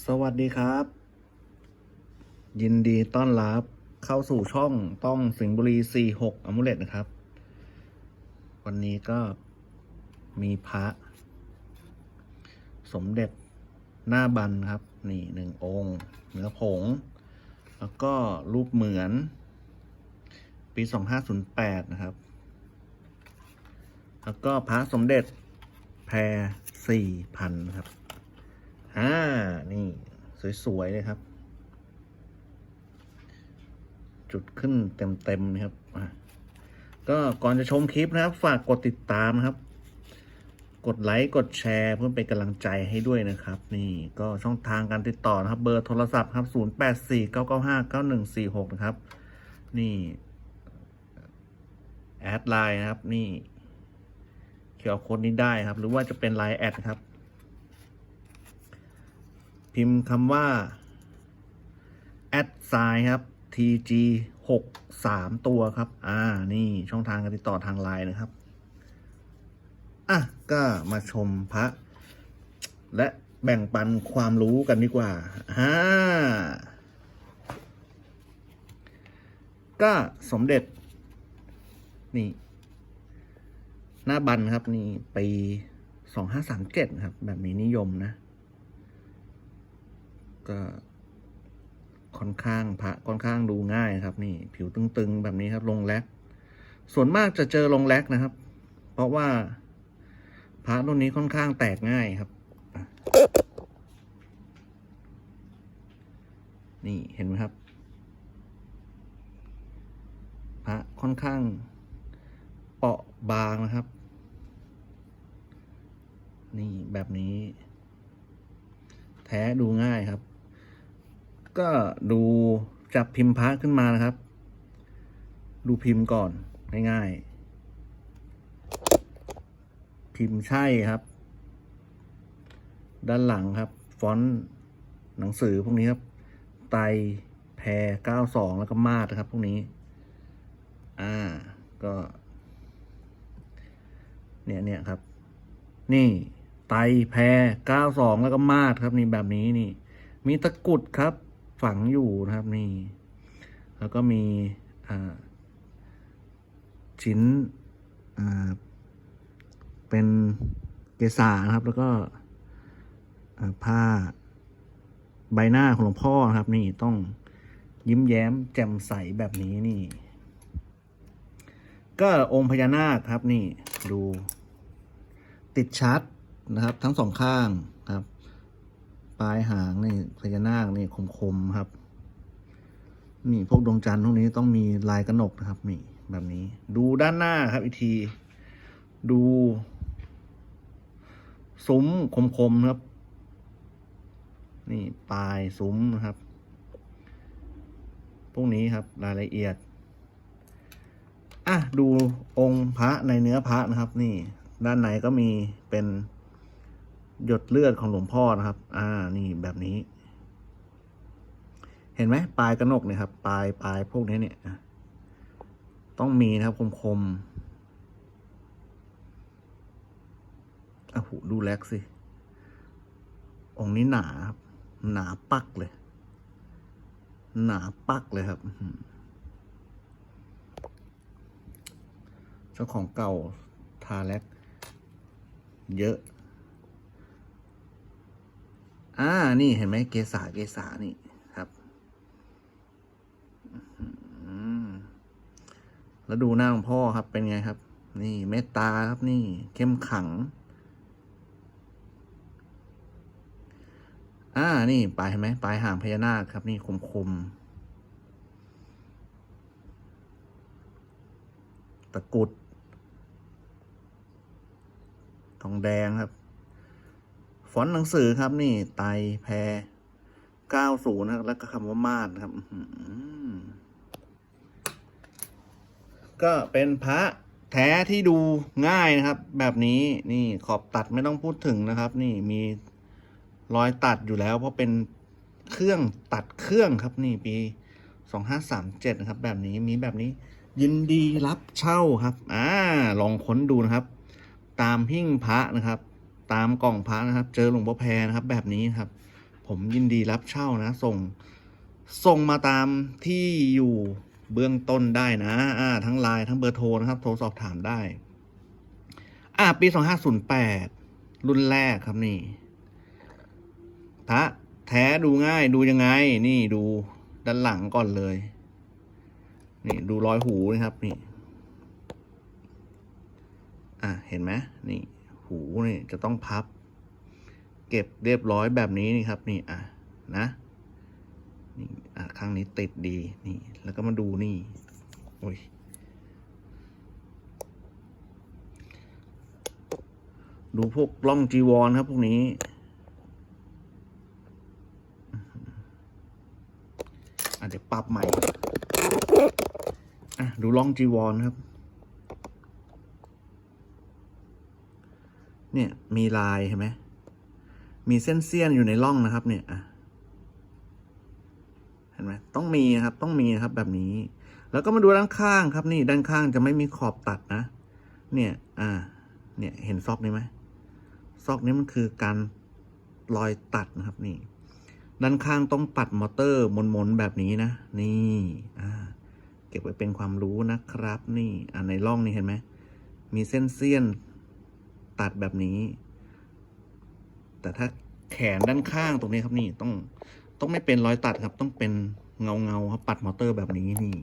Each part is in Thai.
สวัสดีครับ ยินดีต้อนรับเข้าสู่ช่องต้องสิงห์บุรี 46อมุเลตนะครับ วันนี้ก็มีพระ สมเด็จหน้าบันครับ นี่หนึ่งองค์เนื้อผง แล้วก็รูปเหมือน ปี 2508 นะครับ แล้วก็พระสมเด็จแพรสี่พันครับ อ่า นี่ สวย ๆ เลยครับ จุดขึ้นเต็มๆนะครับ ก็ก่อนจะชมคลิปนะครับ ฝากกดติดตามนะครับ กดไลค์ กดแชร์เพื่อเป็นกำลังใจให้ด้วยนะครับ นี่ก็ช่องทางการติดต่อนะครับ เบอร์โทรศัพท์ครับ 0 8 4 9 9 5 9 1 4 6 นะครับ นี่แอดไลน์นะครับ นี่เขียวโค้ดนี้ได้ครับ หรือว่าจะเป็นไลน์แอดครับ พิมพ์คำว่าแอดไซครับ tg หกสามตัวครับ อ่า นี่ช่องทางการติดต่อทางไลน์นะครับ อะ ก็มาชมพระ และแบ่งปันความรู้กันดีกว่าฮ่าก็สมเด็จ นี่ หน้าบันครับ นี่ ปีสองห้าสามเจ็ดครับ แบบนี้นิยมนะ ก็ค่อนข้างพระค่อนข้างดูง่ายครับ นี่ ผิวตึงๆแบบนี้ครับ ลงแลกส่วนมากจะเจอลงแลกนะครับ เพราะว่าพระรุ่นนี้ค่อนข้างแตกง่ายครับ นี่เห็นไหมครับพระค่อนข้างเปราะบางนะครับ นี่แบบนี้ แท้ดูง่ายครับ ก็ดูจับพิมพ์พระขึ้นมานะครับ ดูพิมพ์ก่อนง่ายๆ พิมพ์ใช่ครับ ด้านหลังครับ ฟอนต์หนังสือพวกนี้ครับ ไตแพรเก้าสองแล้วก็มาดนะครับ พวกนี้ อ่า ก็ เนี่ยเนี่ยครับ นี่ไตแพรเก้าสองแล้วก็มาดครับนี่แบบนี้นี่ มีตะกุดครับ ฝังอยู่นะครับนี่ แล้วก็มีชิ้นเป็นเกสานะครับ แล้วก็ผ้าใบหน้าของหลวงพ่อนะครับ นี่ต้องยิ้มแย้มแจ่มใสแบบนี้นี่ ก็องค์พญานาคครับนี่ดูติดชัดนะครับ ทั้งสองข้าง ปลายหางนี่พญานาคนี่คมๆครับ นี่พวกดวงจันทร์พวกนี้ต้องมีลายกระหนกนะครับนี่แบบนี้ ดูด้านหน้าครับ อีกที ดูซุ้มคมๆครับ นี่ปลายซุ้มนะครับ พวกนี้ครับรายละเอียดอะดูองค์พระในเนื้อพระนะครับ นี่ ด้านในก็มีเป็น หยดเลือดของหลวงพ่อนะครับ อ่า นี่แบบนี้ เห็นไหมปลายกระหนกเนี่ยครับ ปลายปลายพวกนี้เนี่ย ต้องมีนะครับ คมคมอ้าวดูแลกสิ องค์นี้หนาครับ หนาปักเลย หนาปักเลยครับเจ้าของเก่าทาแลกเยอะ อ่า นี่เห็นไหมเกษาเกษานี่ครับ แล้วดูหน้าของพ่อครับเป็นไงครับ นี่เมตตาครับนี่เข้มขัง อ่า นี่ปลายเห็นไหมปลายหางพญานาคครับ นี่คมคมตะกุด ทองแดงครับ ฟอนต์หนังสือครับนี่ไตแพรเก้าศูนย์แล้วก็คำว่ามาดครับก็เป็นพระแท้ที่ดูง่ายนะครับ แบบนี้นี่ขอบตัดไม่ต้องพูดถึงนะครับ นี่มีรอยตัดอยู่แล้ว เพราะเป็นเครื่องตัดเครื่องครับ นี่ปีสองห้าสามเจ็ดนะครับ แบบนี้มีแบบนี้ ยินดีรับเช่าครับ อ่า ลองค้นดูนะครับ ตามหิ้งพระนะครับ ตามกล่องพระนะครับ เจอหลวงพ่อแพรนะครับ แบบนี้ครับ ผมยินดีรับเช่านะ ส่ง ส่งมาตามที่อยู่เบื้องต้นได้นะ อ่า ทั้งไลน์ทั้งเบอร์โทรนะครับ โทรสอบถามได้ อ่า ปีสองห้าศูนย์แปดรุ่นแรกครับนี่พระแท้ดูง่ายดูยังไง นี่ดูด้านหลังก่อนเลย นี่ดูรอยหูนะครับนี่ อะเห็นไหมนี่ นี่จะต้องพับ เก็บเรียบร้อยแบบนี้นี่ครับ นี่อะนะนี่อะข้างนี้ติดดีนี่ แล้วก็มาดูนี่โอ้ยดูพวกกล่องจีวรครับ พวกนี้ อะเดี๋ยวปรับใหม่ อะ ดูล่องจีวรครับ เนี่ยมีลายเห็นไหมมีเส้นเสี้ยนอยู่ในร่องนะครับ เนี่ยเห็นไหมต้องมีครับ ต้องมีครับแบบนี้ แล้วก็มาดูด้านข้างครับ นี่ด้านข้างจะไม่มีขอบตัดนะ เนี่ย อ่า เนี่ยเห็นซอกนี้ไหมซอกนี้มันคือการรอยตัดนะครับ นี่ ด้านข้างต้องปัดมอเตอร์มนๆแบบนี้นะ นี่อ่าเก็บไว้เป็นความรู้นะครับ นี่ อ่าในร่องนี่เห็นไหมมีเส้นเสี้ยน ตัดแบบนี้ แต่ถ้าแขนด้านข้างตรงนี้ครับนี่ต้องต้องไม่เป็นรอยตัดครับ ต้องเป็นเงาเงาครับปัดมอเตอร์แบบนี้นี่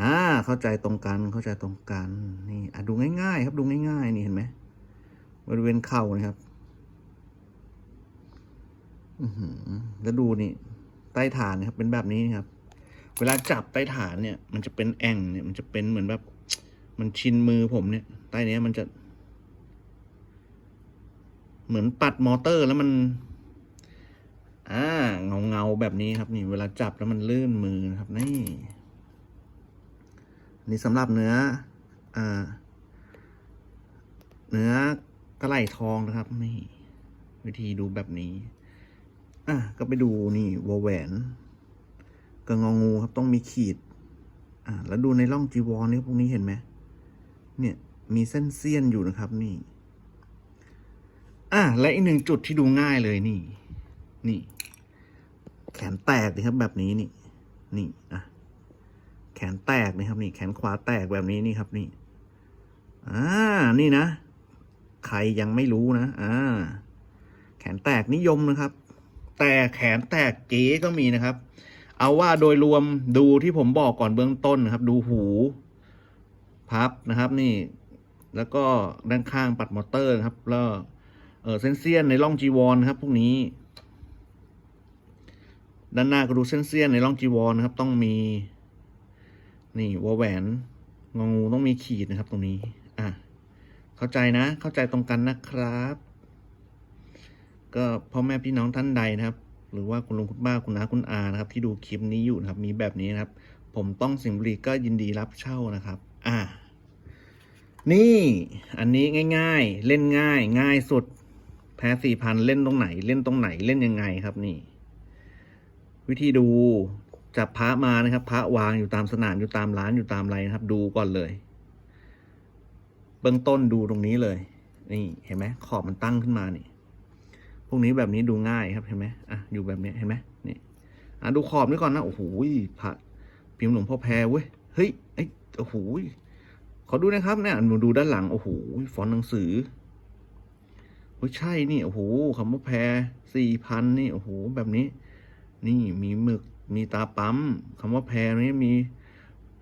อ่าเข้าใจตรงกันเข้าใจตรงกันนี่อะดูง่ายๆ ครับดูง่ายๆ นี่เห็นไหมบริเวณเข่านะครับอือหือแล้วดูนี่ ใต้ฐานนะครับ เป็นแบบนี้นครับ เวลาจับใต้ฐานเนี่ย มันจะเป็นแอ่งเนี่ย มันจะเป็นเหมือนแบบ มันชินมือผมเนี่ย ใต้เนี้ยมันจะ เหมือนปัดมอเตอร์แล้วมัน อ่า เงาเงาแบบนี้ครับนี่ เวลาจับแล้วมันลื่นมือนะครับนี่นี่สำหรับเนื้อ อ่า เนื้อกระไหล่ทองนะครับนี่ วิธีดูแบบนี้ อะก็ไปดูนี่วอแหวนกระงองูครับต้องมีขีด อ่าแล้วดูในร่องจีวรนี่พวกนี้เห็นไหมเนี่ย มีเส้นเสี้ยนอยู่นะครับนี่ อะและอีกหนึ่งจุดที่ดูง่ายเลยนี่ นี่ แขนแตกนะครับแบบนี้นี่ นี่อะแขนแตกนะครับ นี่ แขนขวาแตกแบบนี้นี่ครับ นี่อ่านี่นะ ใครยังไม่รู้นะอ่าแขนแตกนิยมนะครับ แต่แขนแตกเก๋ก็มีนะครับ เอาว่าโดยรวมดูที่ผมบอกก่อนเบื้องต้นนะครับ ดูหูพับนะครับ นี่ แล้วก็ด้านข้างปัดมอเตอร์นะครับ แล้ว เออเส้นเสี้ยนในร่องจีวรนครับพวกนี้ ด้านหน้าก็ดูเส้นเสี้ยนในร่องจีวรนะครับ ต้องมี นี่วอแหวนงองูต้องมีขีดนะครับตรงนี้ อะ เข้าใจนะ เข้าใจตรงกันนะครับ ก็พ่อแม่พี่น้องท่านใดนะครับ หรือว่าคุณลุงคุณป้าคุณน้าคุณอานะครับ ที่ดูคลิปนี้อยู่นะครับ มีแบบนี้นะครับ ผมต้องสิงบุรีก็ยินดีรับเช่านะครับ อ่านี่ อันนี้ง่าย ๆ เล่นง่าย ง่ายสุด แพ้สี่พันเล่นตรงไหน เล่นตรงไหนเล่นยังไงครับนี่ วิธีดูจับพระมานะครับ พระวางอยู่ตามสนามอยู่ตามร้านอยู่ตามอะไรนะครับ ดูก่อนเลย เบื้องต้นดูตรงนี้เลย นี่เห็นไหมขอบมันตั้งขึ้นมานี่พวกนี้แบบนี้ดูง่ายครับเห็นไหมอะอยู่แบบนี้เห็นไหมนี่อะดูขอบนี้ก่อนนะโอ้โหพระพิมพ์หลวงพ่อแพรเว้ยเฮ้ยไอ้โอ้โหขอดูนะครับเนี่ยหนูดูด้านหลังโอ้โหฟอนต์หนังสือ โอ้ยใช่นี่โอ้โหคำว่าแพรสี่พันนี่โอ้โหแบบนี้ นี่มีหมึกมีตาปั๊มคำว่าแพรนี้มี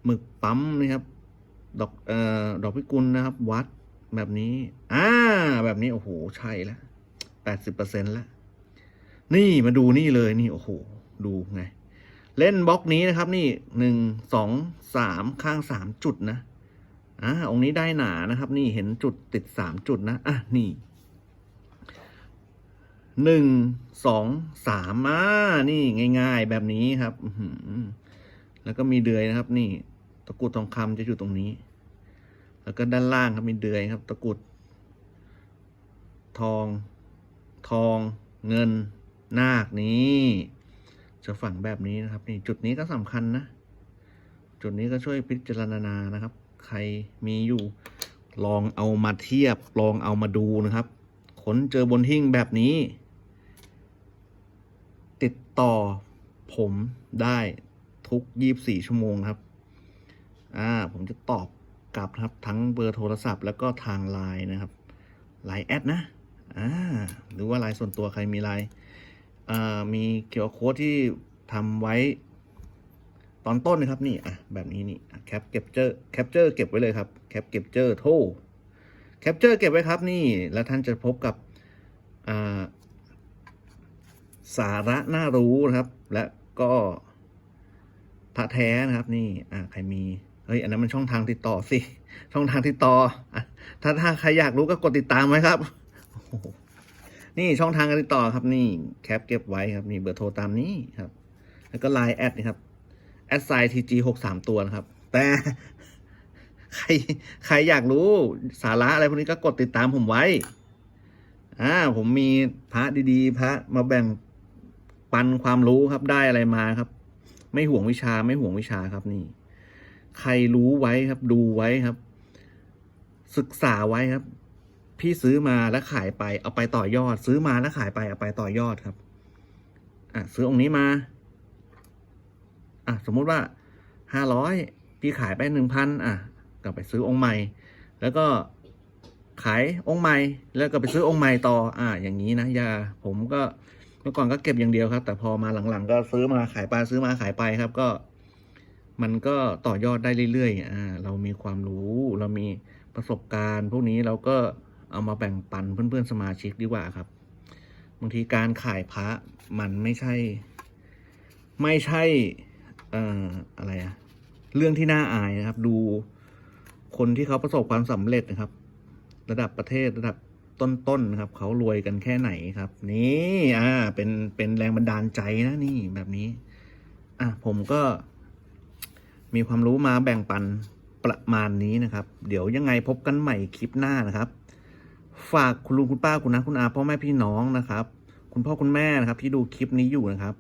หมึกปั๊มนะครับ ดอกเอ่อดอกพิกุลนะครับ วัดแบบนี้ อ่า แบบนี้โอ้โหใช่แล้วแปดสิบเปอร์เซ็นแล้วนี่มาดูนี่เลยนี่โอ้โห ดูไง เล่นบล็อกนี้นะครับ นี่หนึ่งสองสามข้างสามจุดนะอ่าองค์นี้ได้หนานะครับ นี่เห็นจุดติดสามจุดนะอะนี่ หนึ่งสองสามอ่านี่ง่าย ๆ แบบนี้ครับแล้วก็มีเดือยนะครับ นี่ ตะกุดทองคำจะอยู่ตรงนี้ แล้วก็ด้านล่างครับมีเดือยครับ ตะกุด ทอง ทอง เงิน นาคนี้จะฝังแบบนี้นะครับ นี่จุดนี้ก็สำคัญนะ จุดนี้ก็ช่วยพิจารณานะครับ ใครมีอยู่ ลองเอามาเทียบ ลองเอามาดูนะครับ ขนเจอบนหิ้งแบบนี้ ติดต่อผมได้ทุก 24 ชั่วโมงครับ อ่า ผมจะตอบกลับนะครับ ทั้งเบอร์โทรศัพท์แล้วก็ทางไลน์นะครับ ไลน์แอดนะ อ่า หรือว่าไลน์ส่วนตัวใครมีไลน์อ่า มีเกี่ยวโค้ดที่ทำไว้ตอนต้นนะครับนี่อะแบบนี้นี่แคปเก็บเจอร์แคปเจอร์เก็บไว้เลยครับแคปเก็บเจอร์โทแคปเจอร์เก็บไว้ครับนี่ แล้วท่านจะพบกับอ่า สาระน่ารู้นะครับ และก็พระแท้นะครับ นี่ อ่าใครมีเฮ้ยอันนั้นมันช่องทางติดต่อสิช่องทางติดต่อ ถ้าถ้าใครอยากรู้ก็กดติดตามไว้ครับ นี่ช่องทางการติดต่อครับ นี่แคปเก็บไว้ครับ นี่เบอร์โทรตามนี้ครับ แล้วก็ไลน์แอดนะครับแอดไซทีจีหกสามตัวนะครับ แต่ใครใครอยากรู้สาระอะไรพวกนี้ก็กดติดตามผมไว้ อ่า ผมมีพระดีๆ พระมาแบ่ง ปันความรู้ครับได้อะไรมาครับ ไม่ห่วงวิชาไม่ห่วงวิชาครับนี่ ใครรู้ไว้ครับ ดูไว้ครับ ศึกษาไว้ครับ พี่ซื้อมาแล้วขายไป เอาไปต่อยอด ซื้อมาแล้วขายไปเอาไปต่อยอดครับอะซื้อองค์นี้มาอะสมมุติว่าห้าร้อยพี่ขายไปหนึ่งพันอะก็ไปซื้อองค์ใหม่ แล้วก็ขายองค์ใหม่ แล้วก็ไปซื้อองค์ใหม่ต่อ อะอย่างนี้นะ อย่า ผมก็ เมื่อก่อนก็เก็บอย่างเดียวครับ แต่พอมาหลังๆ ก็ซื้อมาขายไปซื้อมาขายไปครับ ก็ มันก็ต่อยอดได้เรื่อยๆอ่าเรามีความรู้เรามีประสบการณ์ พวกนี้เราก็เอามาแบ่งปันเพื่อนๆสมาชิกดีกว่าครับบางทีการขายพระมันไม่ใช่ ไม่ใช่เอ่ออะไรอะเรื่องที่น่าอายนะครับ ดูคนที่เขาประสบความสำเร็จนะครับ ระดับประเทศระดับ ต้นๆนะครับเขารวยกันแค่ไหนครับ นี่อ่าเป็นเป็นแรงบันดาลใจนะนี่แบบนี้ อะผมก็ มีความรู้มาแบ่งปันประมาณนี้นะครับ เดี๋ยวยังไงพบกันใหม่คลิปหน้านะครับ ฝากคุณลุงคุณป้าคุณนะคุณอาพ่อแม่พี่น้องนะครับ คุณพ่อคุณแม่นะครับ ที่ดูคลิปนี้อยู่นะครับ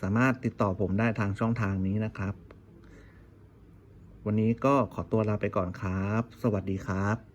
สามารถติดต่อผมได้ทางช่องทางนี้นะครับ วันนี้ก็ขอตัวลาไปก่อนครับ สวัสดีครับ